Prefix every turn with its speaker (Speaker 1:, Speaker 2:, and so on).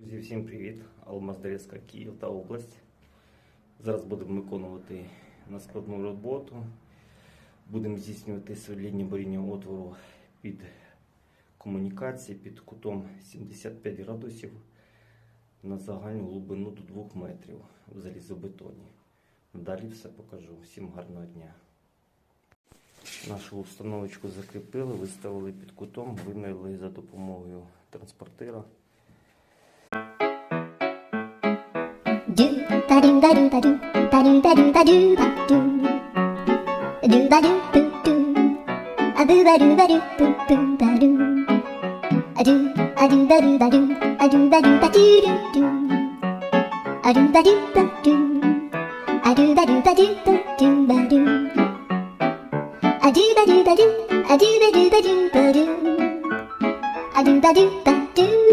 Speaker 1: Друзі, всім привіт! Алмаздорецька, Київ та область. Зараз будемо виконувати наскладну роботу. Будемо здійснювати сверління боріння отвору під комунікації під кутом 75 градусів на загальну глибину до 2 метрів в залізобетоні. Далі все покажу. Всім гарного дня. Нашу установочку закріпили, виставили під кутом, виміряли за допомогою транспортира.
Speaker 2: Da do da do da do da do da do da do da do do da do do do a do da do da do do do da do a do a do da do da do a do da do da do do do a do da do da do a do da do da do do do ba do a do da do da do a do da do da do da do a do da do da do